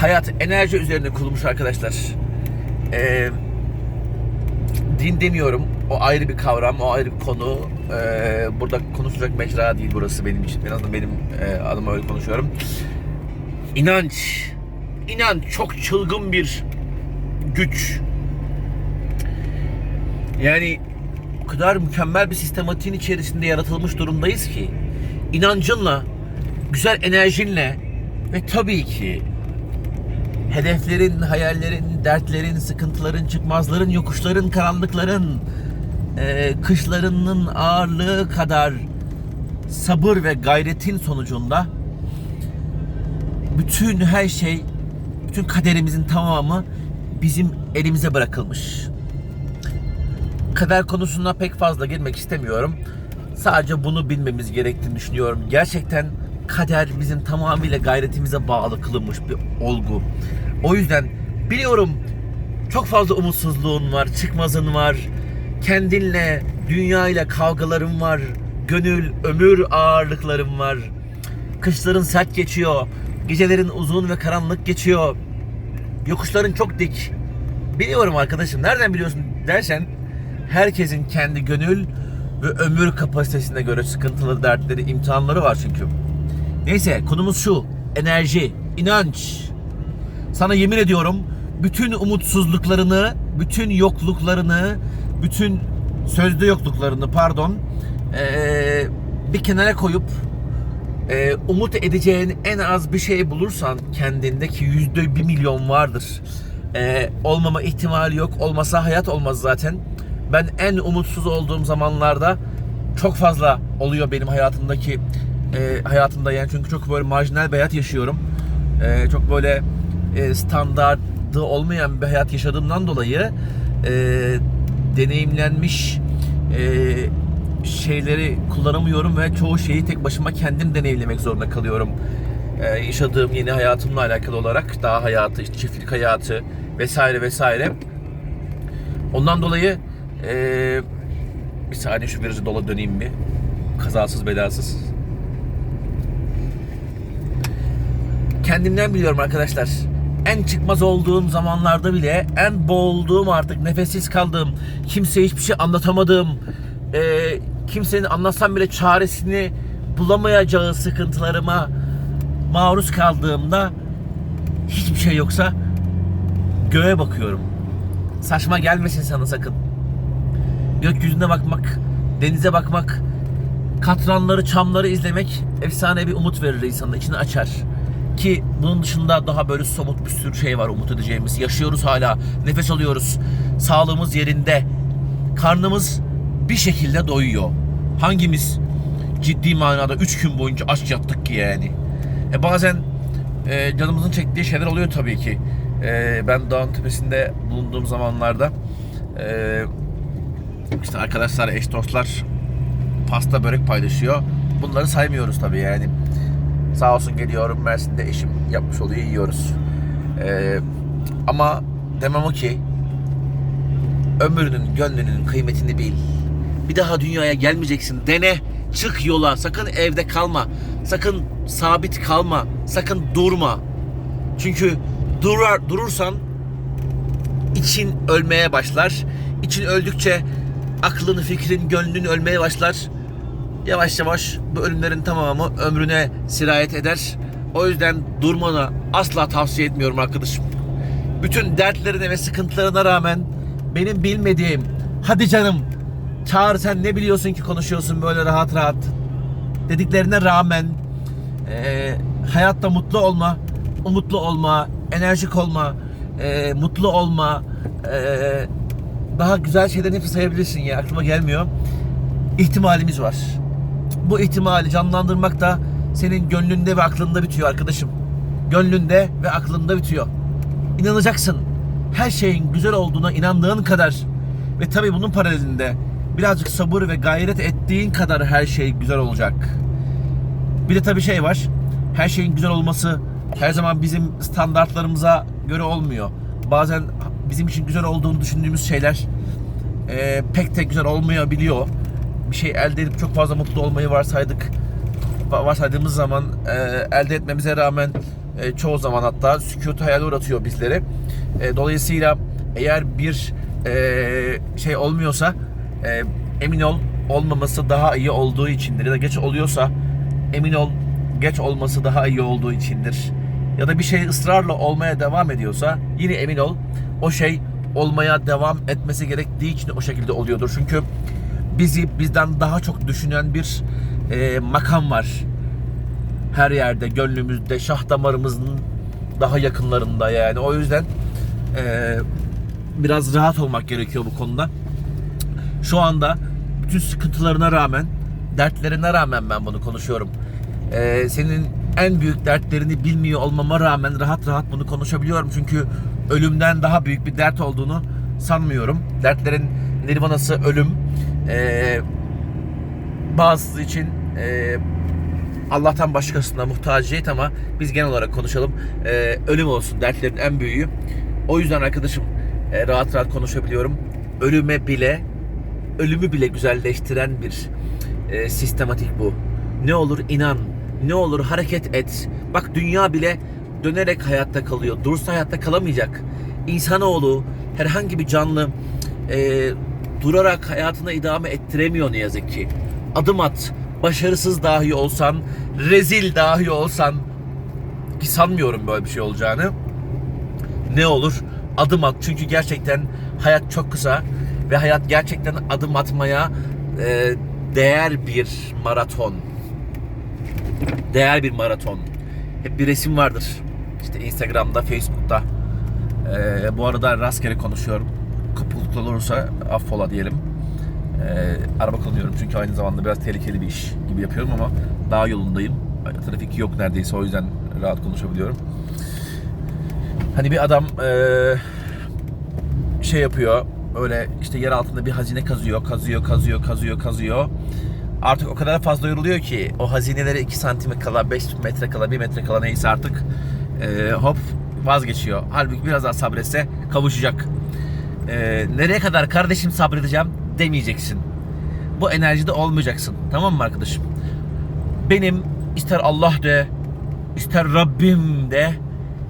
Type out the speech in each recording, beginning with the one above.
hayat enerji üzerine kurulmuş arkadaşlar. Ee, din demiyorum. O ayrı bir kavram, o ayrı bir konu. Ee, burada konuşulacak mecra değil burası benim için. En azından benim e, adıma öyle konuşuyorum. İnanç. İnanç çok çılgın bir güç. Yani o kadar mükemmel bir sistematiğin içerisinde yaratılmış durumdayız ki inancınla, güzel enerjinle ve tabii ki hedeflerin, hayallerin, dertlerin, sıkıntıların, çıkmazların, yokuşların, karanlıkların, eee, kışlarının ağırlığı kadar sabır ve gayretin sonucunda bütün her şey, bütün kaderimizin tamamı bizim elimize bırakılmış. Kader konusuna pek fazla girmek istemiyorum. Sadece bunu bilmemiz gerektiğini düşünüyorum. Gerçekten kader bizim tamamıyla gayretimize bağlı kılınmış bir olgu. O yüzden biliyorum çok fazla umutsuzluğun var, çıkmazın var. Kendinle, dünyayla kavgaların var. Gönül, ömür ağırlıkların var. Kışların sert geçiyor. Gecelerin uzun ve karanlık geçiyor. Yokuşların çok dik. Biliyorum arkadaşım. Nereden biliyorsun dersen herkesin kendi gönül ve ömür kapasitesine göre sıkıntılı dertleri, imtihanları var çünkü. Neyse konumuz şu. Enerji, inanç. Sana yemin ediyorum bütün umutsuzluklarını, bütün yokluklarını, bütün sözde yokluklarını pardon eee, bir kenara koyup eee, umut edeceğin en az bir şey bulursan kendindeki yüzde bir milyon vardır. Eee, olmama ihtimali yok. Olmasa hayat olmaz zaten. Ben en umutsuz olduğum zamanlarda çok fazla oluyor benim hayatımdaki eee, hayatımda yani çünkü çok böyle marjinal bir hayat yaşıyorum. Eee, çok böyle e, standardı olmayan bir hayat yaşadığımdan dolayı e, deneyimlenmiş e, şeyleri kullanamıyorum ve çoğu şeyi tek başıma kendim deneyimlemek zorunda kalıyorum. E, yaşadığım yeni hayatımla alakalı olarak daha hayatı, işte çiftlik hayatı vesaire vesaire. Ondan dolayı e, bir saniye şu virajı dola döneyim bir. Kazasız belasız. Kendimden biliyorum arkadaşlar. En çıkmaz olduğum zamanlarda bile, en boğulduğum artık nefessiz kaldığım, kimseye hiçbir şey anlatamadığım, e, kimsenin anlatsam bile çaresini bulamayacağı sıkıntılarıma maruz kaldığımda hiçbir şey yoksa göğe bakıyorum. Saçma gelmesin sana sakın. Gökyüzüne bakmak, denize bakmak, katranları, çamları izlemek efsane bir umut verir insanın içini açar. Ki bunun dışında daha böyle somut bir sürü şey var umut edeceğimiz. Yaşıyoruz hala, nefes alıyoruz, sağlığımız yerinde, karnımız bir şekilde doyuyor. Hangimiz ciddi manada 3 gün boyunca aç yattık ki yani. E bazen e, canımızın çektiği şeyler oluyor tabii ki. E, ben dağın tepesinde bulunduğum zamanlarda e, işte arkadaşlar, eş dostlar pasta börek paylaşıyor. Bunları saymıyoruz tabii yani. Sağ olsun geliyorum Mersin'de eşim yapmış oluyor yiyoruz. Ee, ama demem o ki ömrünün gönlünün kıymetini bil. Bir daha dünyaya gelmeyeceksin. Dene. Çık yola. Sakın evde kalma. Sakın sabit kalma. Sakın durma. Çünkü durar, durursan için ölmeye başlar. İçin öldükçe aklın, fikrin, gönlün ölmeye başlar. Yavaş yavaş bu ölümlerin tamamı ömrüne sirayet eder. O yüzden durmanı asla tavsiye etmiyorum arkadaşım. Bütün dertlerine ve sıkıntılarına rağmen benim bilmediğim hadi canım çağır sen ne biliyorsun ki konuşuyorsun böyle rahat rahat dediklerine rağmen eee, hayatta mutlu olma, umutlu olma, enerjik olma, eee, mutlu olma, eee, daha güzel şeylerin hepsi sayabilirsin ya aklıma gelmiyor. İhtimalimiz var. Bu ihtimali canlandırmak da senin gönlünde ve aklında bitiyor arkadaşım. Gönlünde ve aklında bitiyor. İnanacaksın. Her şeyin güzel olduğuna inandığın kadar ve tabii bunun paralelinde birazcık sabır ve gayret ettiğin kadar her şey güzel olacak. Bir de tabii şey var. Her şeyin güzel olması her zaman bizim standartlarımıza göre olmuyor. Bazen bizim için güzel olduğunu düşündüğümüz şeyler e, pek de güzel olmayabiliyor. Bir şey elde edip çok fazla mutlu olmayı varsaydık va- varsaydığımız zaman e, elde etmemize rağmen E, çoğu zaman hatta sükut hayale uğratıyor bizleri. E, dolayısıyla eğer bir e, şey olmuyorsa e, emin ol olmaması daha iyi olduğu içindir. Ya da geç oluyorsa emin ol geç olması daha iyi olduğu içindir. Ya da bir şey ısrarla olmaya devam ediyorsa yine emin ol o şey olmaya devam etmesi gerektiği için o şekilde oluyordur. Çünkü bizi bizden daha çok düşünen bir e, makam var. Her yerde, gönlümüzde, şah damarımızın daha yakınlarında yani. O yüzden e, biraz rahat olmak gerekiyor bu konuda. Şu anda bütün sıkıntılarına rağmen, dertlerine rağmen ben bunu konuşuyorum. E, senin en büyük dertlerini bilmiyor olmama rağmen rahat rahat bunu konuşabiliyorum. Çünkü ölümden daha büyük bir dert olduğunu sanmıyorum. Dertlerin nirvanası ölüm. E, bazısı için e, Allah'tan başkasına muhtaciyet ama biz genel olarak konuşalım. E, ölüm olsun dertlerin en büyüğü. O yüzden arkadaşım e, rahat rahat konuşabiliyorum. Ölüme bile ölümü bile güzelleştiren bir e, sistematik bu. Ne olur inan, ne olur hareket et. Bak dünya bile dönerek hayatta kalıyor. Dursa hayatta kalamayacak. İnsanoğlu herhangi bir canlı e, durarak hayatını idame ettiremiyor ne yazık ki. Adım at. Başarısız dahi olsan, rezil dahi olsan ki sanmıyorum böyle bir şey olacağını. Ne olur adım at. Çünkü gerçekten hayat çok kısa ve hayat gerçekten adım atmaya e, değer bir maraton. Değer bir maraton. Hep bir resim vardır. İşte Instagram'da, Facebook'ta. E, bu arada rastgele konuşuyorum. Kopukluklar olursa affola diyelim. E, araba kullanıyorum çünkü aynı zamanda biraz tehlikeli bir iş gibi yapıyorum ama daha yolundayım. Trafik yok neredeyse o yüzden rahat konuşabiliyorum. Hani bir adam eee, şey yapıyor. Öyle işte yer altında bir hazine kazıyor, kazıyor, kazıyor, kazıyor, kazıyor. Artık o kadar fazla yoruluyor ki o hazineleri 2 santim kala, 5 metre kala, 1 metre kala neyse artık eee, hop vazgeçiyor. Halbuki biraz daha sabretse kavuşacak. Eee, nereye kadar kardeşim sabredeceğim demeyeceksin. Bu enerjide olmayacaksın. Tamam mı arkadaşım? Benim ister Allah de, ister Rabbim de,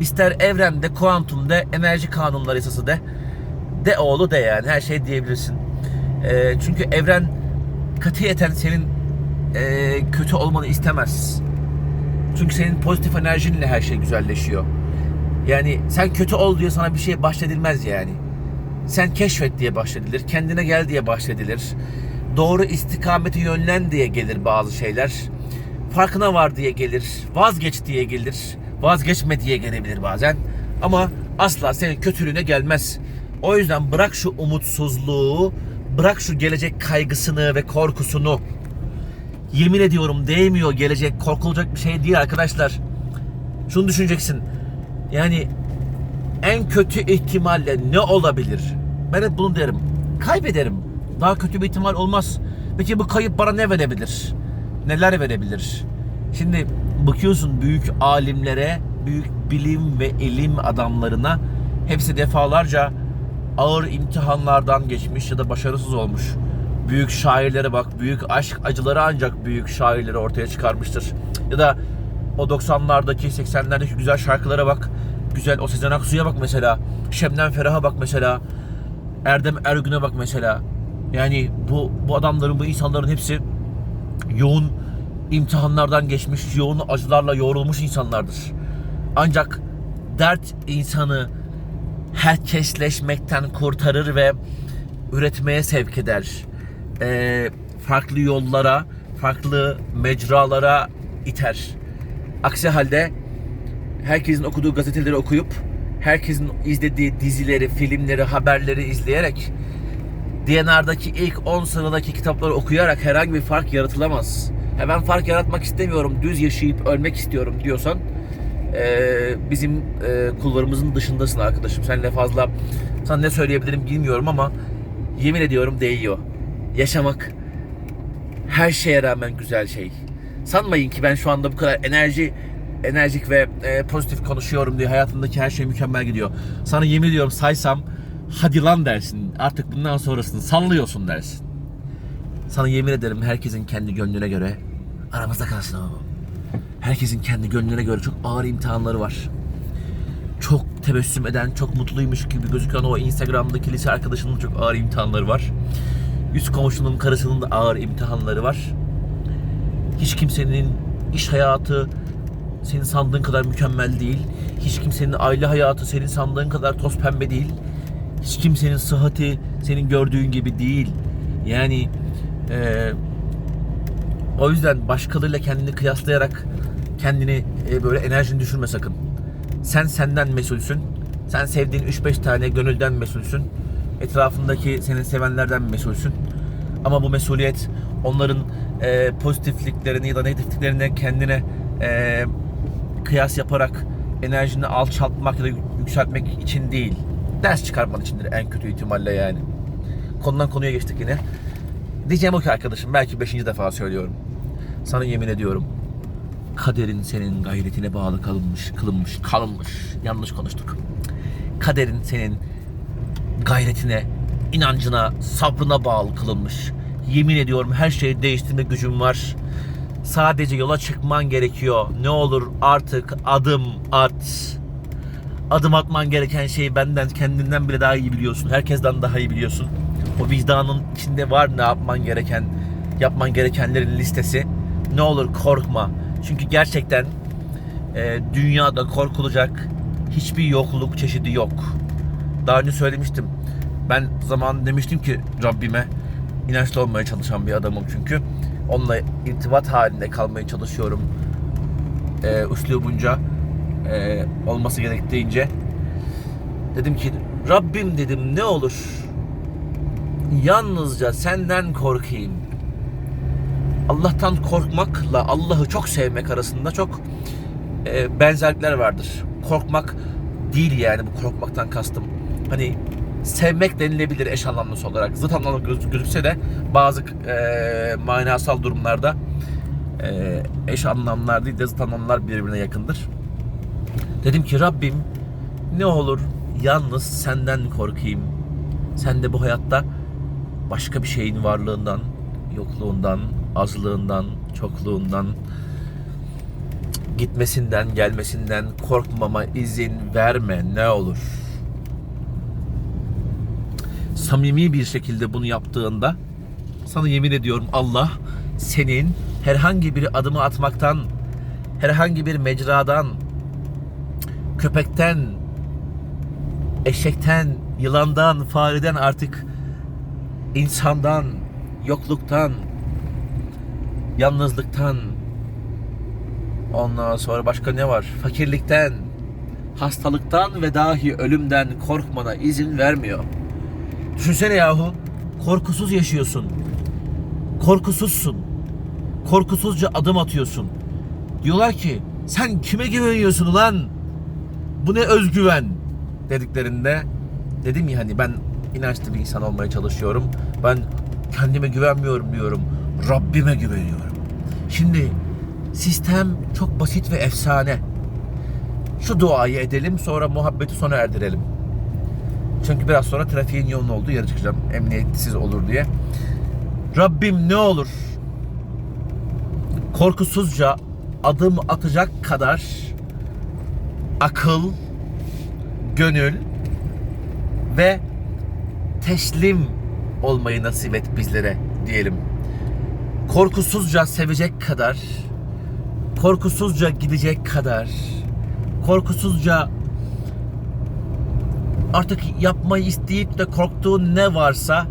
ister evrende, kuantumda, enerji kanunları yasası de, de oğlu de yani her şey diyebilirsin. Ee, çünkü evren katiyeten senin ee, kötü olmanı istemez. Çünkü senin pozitif enerjinle her şey güzelleşiyor. Yani sen kötü ol diye sana bir şey bahşedilmez yani. Sen keşfet diye bahşedilir, kendine gel diye bahşedilir. Doğru istikameti yönlen diye gelir bazı şeyler. Farkına var diye gelir, vazgeç diye gelir, vazgeçme diye gelebilir bazen. Ama asla senin kötülüğüne gelmez. O yüzden bırak şu umutsuzluğu, bırak şu gelecek kaygısını ve korkusunu. Yemin ediyorum değmiyor gelecek korkulacak bir şey değil arkadaşlar. Şunu düşüneceksin. Yani en kötü ihtimalle ne olabilir? Ben hep bunu derim. Kaybederim. Daha kötü bir ihtimal olmaz. Peki bu kayıp bana ne verebilir? Neler verebilir? Şimdi bakıyorsun büyük alimlere, büyük bilim ve ilim adamlarına hepsi defalarca ağır imtihanlardan geçmiş ya da başarısız olmuş. Büyük şairlere bak, büyük aşk acıları ancak büyük şairleri ortaya çıkarmıştır. Ya da o 90'lardaki, 80'lerdeki güzel şarkılara bak. Güzel o Sezen Aksu'ya bak mesela. Şebnem Ferah'a bak mesela. Erdem Ergün'e bak mesela. Yani bu bu adamların, bu insanların hepsi yoğun imtihanlardan geçmiş, yoğun acılarla yoğrulmuş insanlardır. Ancak dert insanı herkesleşmekten kurtarır ve üretmeye sevk eder. Ee, farklı yollara, farklı mecralara iter. Aksi halde herkesin okuduğu gazeteleri okuyup, herkesin izlediği dizileri, filmleri, haberleri izleyerek, DNR'daki ilk 10 sıradaki kitapları okuyarak herhangi bir fark yaratılamaz. Ha fark yaratmak istemiyorum, düz yaşayıp ölmek istiyorum diyorsan bizim eee, kulvarımızın dışındasın arkadaşım. Seninle fazla sana ne söyleyebilirim bilmiyorum ama yemin ediyorum değiyor. Yaşamak her şeye rağmen güzel şey. Sanmayın ki ben şu anda bu kadar enerji enerjik ve e, pozitif konuşuyorum diye hayatımdaki her şey mükemmel gidiyor. Sana yemin ediyorum saysam hadi lan dersin. Artık bundan sonrasını sallıyorsun dersin. Sana yemin ederim herkesin kendi gönlüne göre aramızda kalsın ama bu. Herkesin kendi gönlüne göre çok ağır imtihanları var. Çok tebessüm eden, çok mutluymuş gibi gözüken o Instagram'daki lise arkadaşının çok ağır imtihanları var. Üst komşunun karısının da ağır imtihanları var. Hiç kimsenin iş hayatı senin sandığın kadar mükemmel değil. Hiç kimsenin aile hayatı senin sandığın kadar toz pembe değil. Hiç kimsenin sıhhati senin gördüğün gibi değil. Yani eee, o yüzden başkalarıyla kendini kıyaslayarak kendini e, böyle enerjini düşürme sakın. Sen senden mesulsün. Sen sevdiğin 3-5 tane gönülden mesulsün. Etrafındaki senin sevenlerden mesulsün. Ama bu mesuliyet onların e, pozitifliklerini ya da negatifliklerini kendine e, kıyas yaparak enerjini alçaltmak ya da yükseltmek için değil. Ders çıkarman içindir en kötü ihtimalle yani. Konudan konuya geçtik yine. Diyeceğim o ki arkadaşım belki beşinci defa söylüyorum. Sana yemin ediyorum. Kaderin senin gayretine bağlı kalınmış, kılınmış, kalınmış. Yanlış konuştuk. Kaderin senin gayretine, inancına, sabrına bağlı kılınmış. Yemin ediyorum her şeyi değiştirme gücüm var. Sadece yola çıkman gerekiyor. Ne olur artık adım at. Adım atman gereken şeyi benden, kendinden bile daha iyi biliyorsun. Herkesten daha iyi biliyorsun. O vicdanın içinde var ne yapman gereken, yapman gerekenlerin listesi. Ne olur korkma. Çünkü gerçekten e, dünyada korkulacak hiçbir yokluk çeşidi yok. Daha önce söylemiştim. Ben zaman demiştim ki Rabbime inançlı olmaya çalışan bir adamım çünkü. Onunla irtibat halinde kalmaya çalışıyorum. E, üslubunca e, olması gerektiğince. Dedim ki Rabbim dedim ne olur yalnızca senden korkayım. Allah'tan korkmakla Allah'ı çok sevmek arasında çok e, benzerlikler vardır. Korkmak değil yani bu korkmaktan kastım. Hani sevmek denilebilir eş anlamlısı olarak. Zıt anlamlı göz- gözükse de bazı e, manasal durumlarda e, eş anlamlar değil de zıt anlamlar birbirine yakındır. Dedim ki Rabbim ne olur yalnız senden korkayım. Sen de bu hayatta başka bir şeyin varlığından, yokluğundan, azlığından, çokluğundan, gitmesinden, gelmesinden korkmama izin verme ne olur. Samimi bir şekilde bunu yaptığında sana yemin ediyorum Allah senin herhangi bir adımı atmaktan, herhangi bir mecradan, köpekten, eşekten, yılandan, fareden artık insandan, yokluktan, yalnızlıktan, ondan sonra başka ne var? Fakirlikten, hastalıktan ve dahi ölümden korkmana izin vermiyor. Düşünsene yahu, korkusuz yaşıyorsun. Korkusuzsun. Korkusuzca adım atıyorsun. Diyorlar ki, sen kime güveniyorsun ulan? Bu ne özgüven dediklerinde dedim ya hani ben inançlı bir insan olmaya çalışıyorum. Ben kendime güvenmiyorum diyorum. Rabbime güveniyorum. Şimdi sistem çok basit ve efsane. Şu duayı edelim sonra muhabbeti sona erdirelim. Çünkü biraz sonra trafiğin yoğun olduğu yere çıkacağım. Emniyetsiz olur diye. Rabbim ne olur korkusuzca adım atacak kadar akıl, gönül ve teslim olmayı nasip et bizlere diyelim. Korkusuzca sevecek kadar, korkusuzca gidecek kadar, korkusuzca artık yapmayı isteyip de korktuğun ne varsa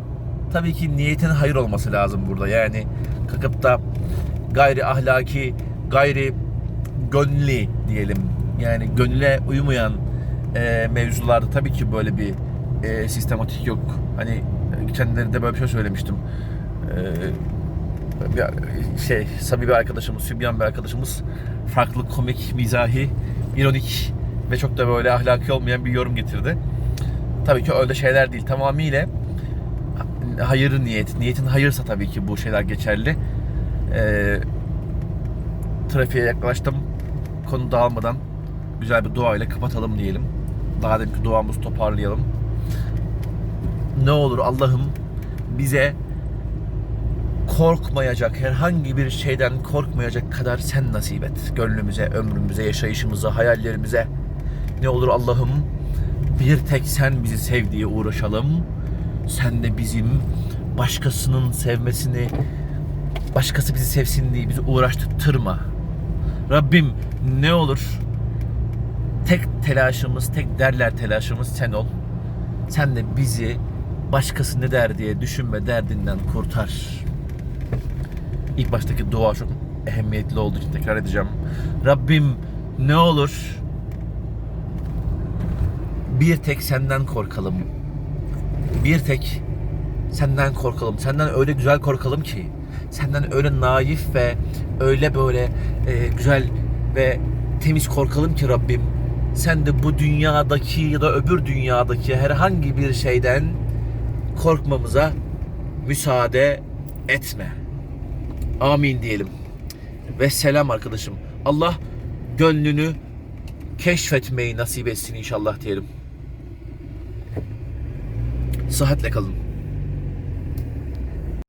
tabii ki niyetin hayır olması lazım burada. Yani kalkıp da gayri ahlaki, gayri gönlü diyelim. Yani gönüle uymayan e, mevzularda tabii ki böyle bir e, sistematik yok. Hani geçenlerde böyle bir şey söylemiştim. E, bir şey Sabi bir arkadaşımız, Sübyan bir arkadaşımız farklı komik, mizahi, ironik ve çok da böyle ahlaki olmayan bir yorum getirdi. Tabii ki öyle şeyler değil. Tamamıyla hayır niyet. Niyetin hayırsa tabii ki bu şeyler geçerli. E, trafiğe yaklaştım. Konu dağılmadan güzel bir dua ile kapatalım diyelim. Daha dedim ki duamızı toparlayalım. Ne olur Allah'ım bize korkmayacak, herhangi bir şeyden korkmayacak kadar sen nasip et. Gönlümüze, ömrümüze, yaşayışımıza, hayallerimize. Ne olur Allah'ım bir tek sen bizi sev diye uğraşalım. Sen de bizim başkasının sevmesini, başkası bizi sevsin diye bizi uğraştırma. Rabbim ne olur tek telaşımız, tek derler telaşımız sen ol. Sen de bizi başkası ne der diye düşünme derdinden kurtar. İlk baştaki dua çok ehemmiyetli olduğu için tekrar edeceğim. Rabbim ne olur bir tek senden korkalım. Bir tek senden korkalım. Senden öyle güzel korkalım ki. Senden öyle naif ve öyle böyle e, güzel ve temiz korkalım ki Rabbim. Sen de bu dünyadaki ya da öbür dünyadaki herhangi bir şeyden korkmamıza müsaade etme. Amin diyelim. Ve selam arkadaşım. Allah gönlünü keşfetmeyi nasip etsin inşallah diyelim. Sıhhatle kalın.